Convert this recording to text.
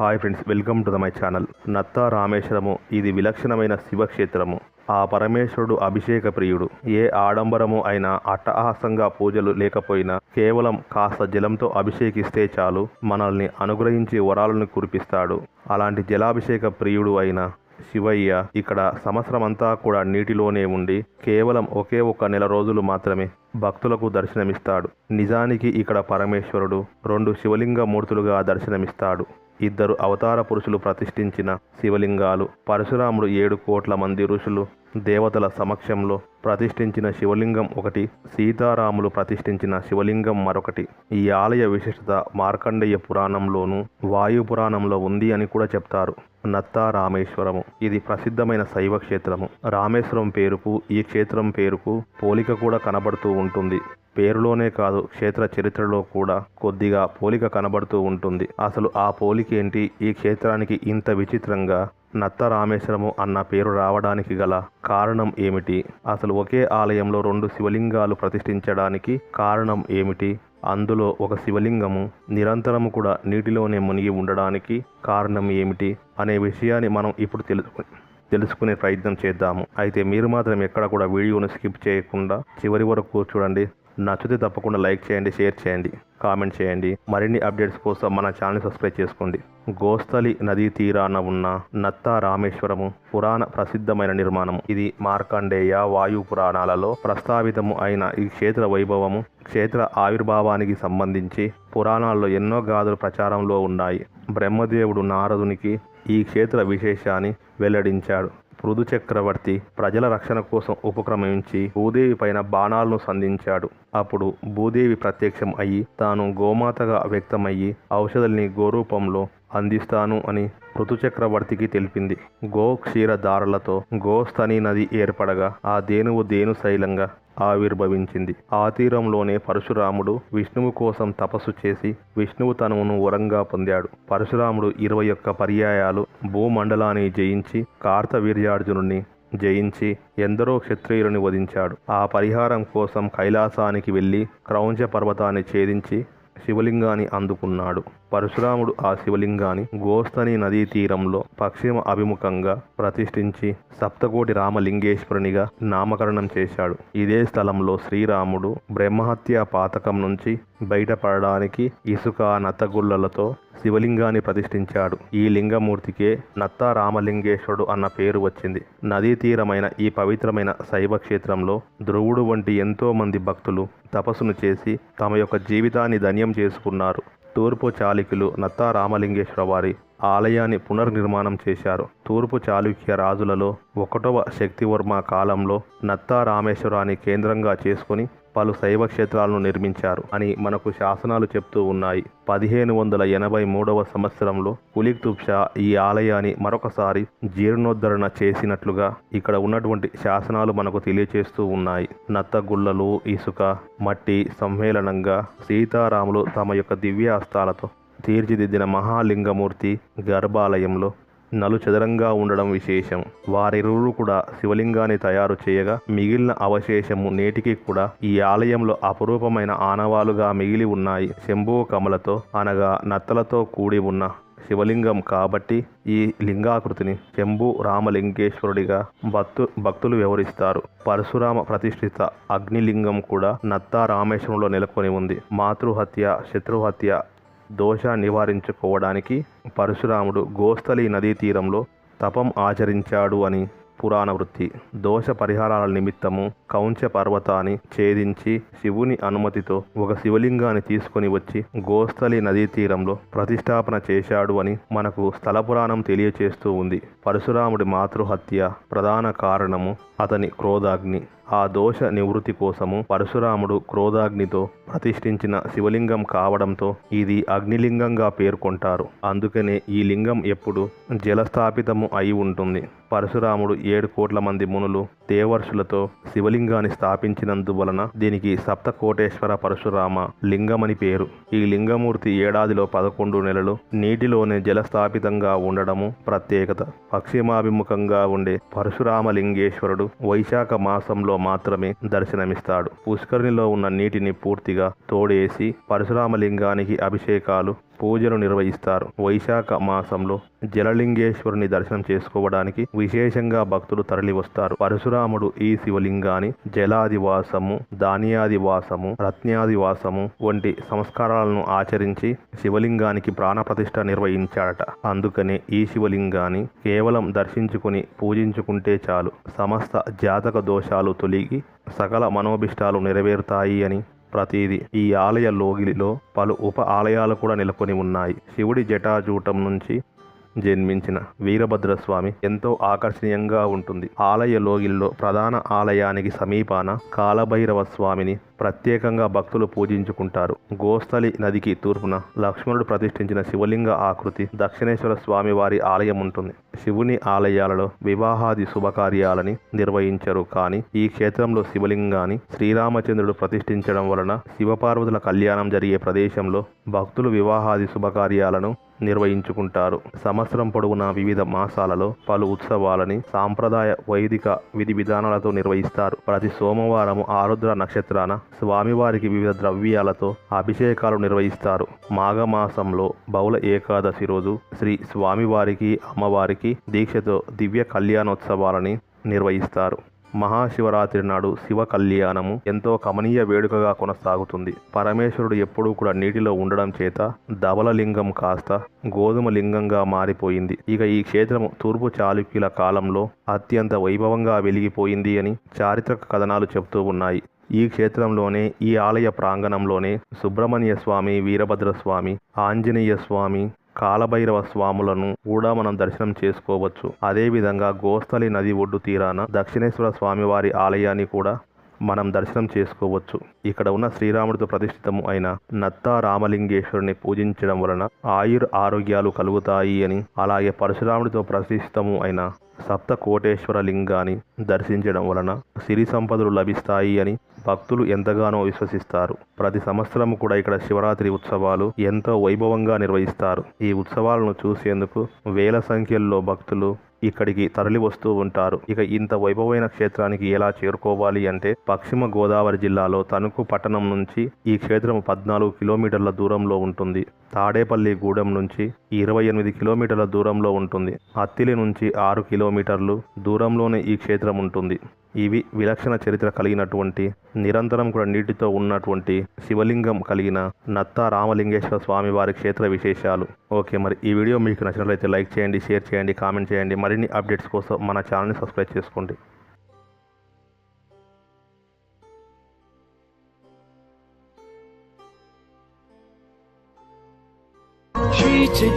Hi friends welcome to the my channel Natta Rameswaram ఇది విలక్షణమైన శివక్షేత్రము. ఆ పరమేశ్వరుడు అభిషేక ప్రియుడు. ఏ ఆడంబరము అయినా అట్టహాసంగా పూజలు లేకపోయినా కేవలం కాస్త జలంతో అభిషేకిస్తే చాలు మనల్ని అనుగ్రహించి వరాలను కురిపిస్తాడు. అలాంటి జలాభిషేక ప్రియుడు అయిన శివయ్య ఇక్కడ సంవత్సరమంతా కూడా నీటిలోనే ఉండి కేవలం ఒకే ఒక నెల రోజులు మాత్రమే భక్తులకు దర్శనమిస్తాడు. నిజానికి ఇక్కడ పరమేశ్వరుడు రెండు శివలింగ మూర్తులుగా దర్శనమిస్తాడు. ఇద్దరు అవతార పురుషులు ప్రతిష్ఠించిన శివలింగాలు. పరశురాముడు ఏడు కోట్ల మంది ఋషులు. దేవతల సమక్షంలో ప్రతిష్ఠించిన శివలింగం ఒకటి సీతారాములు ప్రతిష్ఠించిన శివలింగం మరొకటి. ఈ ఆలయ విశిష్టత మార్కండేయ పురాణంలోను వాయు పురాణంలో ఉంది అని కూడా చెప్తారు. నత్తా రామేశ్వరము ఇది ప్రసిద్ధమైన శైవ క్షేత్రము. రామేశ్వరం పేరుకు ఈ క్షేత్రం పేరుకు పోలిక కూడా కనబడుతూ ఉంటుంది. పేరులోనే కాదు క్షేత్ర చరిత్రలో కూడా కొద్దిగా పోలిక కనబడుతూ ఉంటుంది. అసలు ఆ పోలికేంటి ఈ క్షేత్రానికి ఇంత విచిత్రంగా నత్త రామేశ్వరము అన్న పేరు రావడానికి గల కారణం ఏమిటి? అసలు ఒకే ఆలయంలో రెండు శివలింగాలు ప్రతిష్ఠించడానికి కారణం ఏమిటి? అందులో ఒక శివలింగము నిరంతరము కూడా నీటిలోనే మునిగి ఉండడానికి కారణం ఏమిటి? అనే విషయాన్ని మనం ఇప్పుడు తెలుసుకు తెలుసుకునే ప్రయత్నం చేద్దాము. అయితే మీరు మాత్రం ఎక్కడ కూడా వీడియోను స్కిప్ చేయకుండా చివరి వరకు చూడండి. నచ్చితే తప్పకుండా లైక్ చేయండి షేర్ చేయండి కామెంట్ చేయండి. మరిన్ని అప్డేట్స్ కోసం మన ఛానల్ సబ్స్క్రైబ్ చేసుకోండి. గోస్తలి నదీ తీరాన ఉన్న నత్తా రామేశ్వరము పురాణ ప్రసిద్ధమైన నిర్మాణం. ఇది మార్కండేయ వాయు పురాణాలలో ప్రస్తావితము అయిన ఈ క్షేత్ర వైభవము క్షేత్ర ఆవిర్భావానికి సంబంధించి పురాణాల్లో ఎన్నో గాథలు ప్రచారంలో ఉన్నాయి. బ్రహ్మదేవుడు నారదునికి ఈ క్షేత్ర విశేషాన్ని వెల్లడించాడు. పృథు చక్రవర్తి ప్రజల రక్షణ కోసం ఉపక్రమించి భూదేవి పైన బాణాలను సంధించాడు. అప్పుడు భూదేవి ప్రత్యక్షం అయ్యి తాను గోమాతగా వ్యక్తమయ్యి ఔషధల్ని గోరూపంలో అందిస్తాను అని ఋతుచక్రవర్తికి తెలిపింది. గో క్షీరధారలతో గోస్తని నది ఏర్పడగా ఆ దేనువు దేను శైలంగా ఆవిర్భవించింది. ఆ తీరంలోనే పరశురాముడు విష్ణువు కోసం తపస్సు చేసి విష్ణువు తనువును వరంగా పొందాడు. పరశురాముడు ఇరవై ఒక్క పర్యాయాలు భూమండలాన్ని జయించి కార్తవీర్యార్జునుడిని జయించి ఎందరో క్షత్రియులను వధించాడు. ఆ పరిహారం కోసం కైలాసానికి వెళ్ళి క్రౌంచ పర్వతాన్ని ఛేదించి శివలింగాన్ని అందుకున్నాడు. పరశురాముడు ఆ శివలింగాన్ని గోస్తని నదీ తీరంలో పశ్చిమ అభిముఖంగా ప్రతిష్ఠించి సప్తకోటి రామలింగేశ్వరునిగా నామకరణం చేశాడు. ఇదే స్థలంలో శ్రీరాముడు బ్రహ్మహత్య పాతకం నుంచి బయటపడడానికి ఇసుక నత్తగుళ్ళలతో శివలింగాన్ని ప్రతిష్ఠించాడు. ఈ లింగమూర్తికే నత్తా రామలింగేశ్వరుడు అన్న పేరు వచ్చింది. నదీ తీరమైన ఈ పవిత్రమైన శైవ క్షేత్రంలో ధ్రువుడు వంటి ఎంతో మంది భక్తులు తపస్సును చేసి తమ యొక్క జీవితాన్ని ధన్యం చేసుకున్నారు. తూర్పు చాళుక్యులు నత్తా రామలింగేశ్వర వారి ఆలయాన్ని పునర్నిర్మాణం చేశారు. తూర్పు చాళుక్య రాజులలో ఒకటవ శక్తివర్మ కాలంలో నత్తా రామేశ్వరాన్ని కేంద్రంగా చేసుకుని పలు శైవ క్షేత్రాలను నిర్మించారు అని మనకు శాసనాలు చెప్తూ ఉన్నాయి. పదిహేను వందల ఎనభై మూడవ సంవత్సరంలో కులిక్ షా ఈ ఆలయాన్ని మరొకసారి జీర్ణోద్ధరణ చేసినట్లుగా ఇక్కడ ఉన్నటువంటి శాసనాలు మనకు తెలియచేస్తూ ఉన్నాయి. నత్తగుళ్ళలు ఇసుక మట్టి సమ్మేళనంగా సీతారాములు తమ యొక్క దివ్యాస్తాలతో తీర్చిదిద్దిన మహాలింగమూర్తి గర్భాలయంలో నలుచదరంగా ఉండడం విశేషం. వారిరువురు కూడా శివలింగాన్ని తయారు చేయగా మిగిలిన అవశేషము నేటికి కూడా ఈ ఆలయంలో అపురూపమైన ఆనవాలుగా మిగిలి ఉన్నాయి. శంభు కమలతో అనగా నత్తలతో కూడి ఉన్న శివలింగం కాబట్టి ఈ లింగాకృతిని శంభు రామలింగేశ్వరుడిగా భక్తు భక్తులు వ్యవహరిస్తారు పరశురామ ప్రతిష్ఠిత అగ్నిలింగం కూడా నత్తా రామేశ్వరంలో నెలకొని ఉంది. మాతృహత్య శత్రుహత్య దోష నివారించుకోవడానికి పరశురాముడు గోస్తలి నదీ తీరంలో తపం ఆచరించాడు అని పురాణ వృత్తి దోష పరిహారాల నిమిత్తము కౌంచ పర్వతాన్ని ఛేదించి శివుని అనుమతితో ఒక శివలింగాన్ని తీసుకొని వచ్చి గోస్తలి నదీ తీరంలో ప్రతిష్టాపన చేశాడు అని మనకు స్థల పురాణం తెలియచేస్తూ ఉంది. పరశురాముడి మాతృహత్య ప్రధాన కారణము అతని క్రోధాగ్ని. ఆ దోష నివృత్తి కోసము పరశురాముడు క్రోధాగ్నితో ప్రతిష్ఠించిన శివలింగం కావడంతో ఇది అగ్నిలింగంగా పేర్కొంటారు. అందుకనే ఈ లింగం ఎప్పుడు జలస్థాపితము అయి ఉంటుంది. పరశురాముడు ఏడు కోట్ల మంది మునులు దేవర్షులతో శివలింగాన్ని స్థాపించినందువలన దీనికి సప్తకోటేశ్వర పరశురామ లింగమని పేరు. ఈ లింగమూర్తి ఏడాదిలో పదకొండు నెలలు నీటిలోనే జలస్థాపితంగా ఉండడము ప్రత్యేకత. పశ్చిమాభిముఖంగా ఉండే పరశురామ లింగేశ్వరుడు వైశాఖ మాసంలో మాత్రమే దర్శనమిస్తాడు. పుష్కరిణిలో ఉన్న నీటిని పూర్తిగా తోడేసి పరశురామలింగానికి అభిషేకాలు పూజలు నిర్వహిస్తారు. వైశాఖ మాసంలో జలలింగేశ్వరుని దర్శనం చేసుకోవడానికి విశేషంగా భక్తులు తరలి వస్తారు పరశురాముడు ఈ శివలింగాన్ని జలాదివాసము ధాన్యాదివాసము రత్నాదివాసము వంటి సంస్కారాలను ఆచరించి శివలింగానికి ప్రాణప్రతిష్ఠ నిర్వహించాడట. అందుకనే ఈ శివలింగాన్ని కేవలం దర్శించుకుని పూజించుకుంటే చాలు. సమస్త జాతక దోషాలు తొలిగి సకల మనోభిష్టాలు నెరవేరుతాయి అని ప్రతీది. ఈ ఆలయ లోగిలిలో పలు ఉప ఆలయాలు కూడా నెలకొని ఉన్నాయి. శివుడి జటాజూటం నుంచి జన్మించిన వీరభద్రస్వామి ఎంతో ఆకర్షణీయంగా ఉంటుంది. ఆలయ లోగిల్లో ప్రధాన ఆలయానికి సమీపాన కాలభైరవ స్వామిని ప్రత్యేకంగా భక్తులు పూజించుకుంటారు. గోస్థలి నదికి తూర్పున లక్ష్మణుడు ప్రతిష్ఠించిన శివలింగ ఆకృతి దక్షిణేశ్వర స్వామి వారి ఆలయం ఉంటుంది. శివుని ఆలయాలలో వివాహాది శుభకార్యాలని నిర్వహించరు కానీ ఈ క్షేత్రంలో శివలింగాన్ని శ్రీరామచంద్రుడు ప్రతిష్ఠించడం వలన శివపార్వతుల కళ్యాణం జరిగే ప్రదేశంలో భక్తులు వివాహాది శుభకార్యాలను నిర్వహించుకుంటారు. సంవత్సరం పొడవునా వివిధ మాసాలలో పలు ఉత్సవాలని సాంప్రదాయ వైదిక విధి విధానాలతో నిర్వహిస్తారు. ప్రతి సోమవారం ఆరుద్ర నక్షత్రాన స్వామివారికి వివిధ ద్రవ్యాలతో అభిషేకాలు నిర్వహిస్తారు. మాఘమాసంలో బహుళ ఏకాదశి రోజు శ్రీ స్వామివారికి అమ్మవారికి దీక్షతో దివ్య కళ్యాణోత్సవాలని నిర్వహిస్తారు. మహాశివరాత్రి నాడు శివ కళ్యాణము ఎంతో కమనీయ వేడుకగా కొనసాగుతుంది. పరమేశ్వరుడు ఎప్పుడూ కూడా నీటిలో ఉండడం చేత ధవలలింగం కాస్త గోధుమ లింగంగా మారిపోయింది. ఇక ఈ క్షేత్రము తూర్పు చాళుక్యుల కాలంలో అత్యంత వైభవంగా వెలిగిపోయింది అని చారిత్రక కథనాలు చెబుతూ ఉన్నాయి. ఈ క్షేత్రంలోనే ఈ ఆలయ ప్రాంగణంలోనే సుబ్రహ్మణ్య స్వామి వీరభద్రస్వామి ఆంజనేయ స్వామి కాలభైరవ స్వాములను కూడా మనం దర్శనం చేసుకోవచ్చు. అదేవిధంగా గోస్తలి నది ఒడ్డు తీరాన దక్షిణేశ్వర స్వామివారి ఆలయాన్ని కూడా మనం దర్శనం చేసుకోవచ్చు. ఇక్కడ ఉన్న శ్రీరాముడితో ప్రతిష్ఠితము అయిన నత్తా రామలింగేశ్వరుని పూజించడం వలన ఆయుర్ ఆరోగ్యాలు కలుగుతాయి అని అలాగే పరశురాముడితో ప్రతిష్ఠితము అయిన సప్త కోటేశ్వర లింగాన్ని దర్శించడం వలన సిరి సంపదలు లభిస్తాయి అని భక్తులు ఎంతగానో విశ్వసిస్తారు. ప్రతి సంవత్సరం కూడా ఇక్కడ శివరాత్రి ఉత్సవాలు ఎంతో వైభవంగా నిర్వహిస్తారు. ఈ ఉత్సవాలను చూసేందుకు వేల సంఖ్యల్లో భక్తులు ఇక్కడికి తరలి వస్తూ ఉంటారు. ఇక ఇంత వైభవమైన క్షేత్రానికి ఎలా చేరుకోవాలి అంటే పశ్చిమ గోదావరి జిల్లాలో తణుకు పట్టణం నుంచి ఈ క్షేత్రం పద్నాలుగు కిలోమీటర్ల దూరంలో ఉంటుంది. తాడేపల్లి గూడెం నుంచి ఇరవై ఎనిమిది కిలోమీటర్ల దూరంలో ఉంటుంది. అత్తిలి నుంచి ఆరు కిలోమీటర్లు దూరంలోనే ఈ క్షేత్రం ఉంటుంది. ఇవి విలక్షణ చరిత్ర కలిగినటువంటి నిరంతరం కూడా నీటితో ఉన్నటువంటి శివలింగం కలిగిన నత్తా రామలింగేశ్వర స్వామి వారి క్షేత్ర విశేషాలు. ఓకే మరి ఈ వీడియో మీకు నచ్చినట్లయితే లైక్ చేయండి షేర్ చేయండి కామెంట్ చేయండి మరిన్ని అప్డేట్స్ కోసం మన ఛానల్ని సబ్స్క్రైబ్ చేసుకోండి. Shri